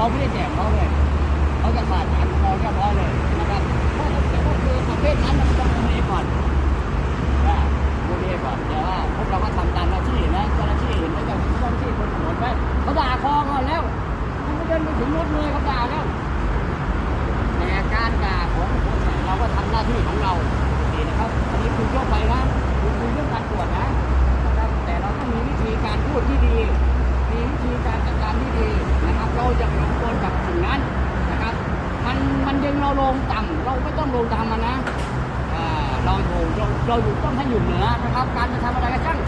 เราไม่ได้แจกเขาเลยเขาจะขาดฐานคอาเรียบร้อยเลยนะครับแต่ก็คือประเภทนั้นมันต้องมีก่อนนะดูดีก่อนแต่ว่าพวกเราก็ทำตามหน้าที่นะเจ้าหน้าที่เห็นแล้วเจ้าหน้าที่คนถนนไว้เขาด่าคอก่อนแล้วมันก็เดินไปถึงรถเลยเขาด่าแล้วแต่การด่าของเราก็ทำหน้าที่ของเราดีนะครับอันนี้คุณยกไปนะ เราลงต่ำเราไม่ต้องลงตามมันะเราอยู่เราอยู่ต้องให้อยู่เหนือนะครับ การจะทำอะไรก็ช่าง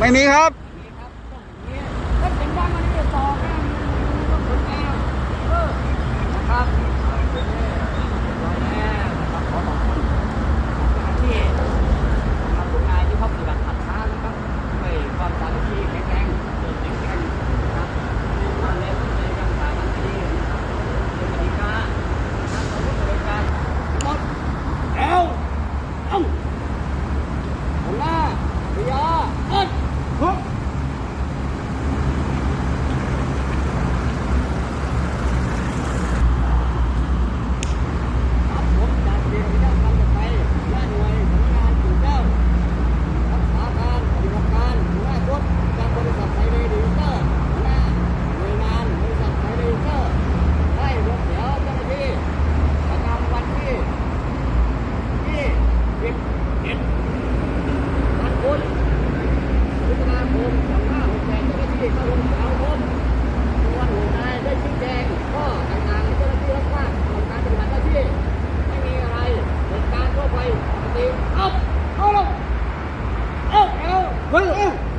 ไม่มีครับ Go!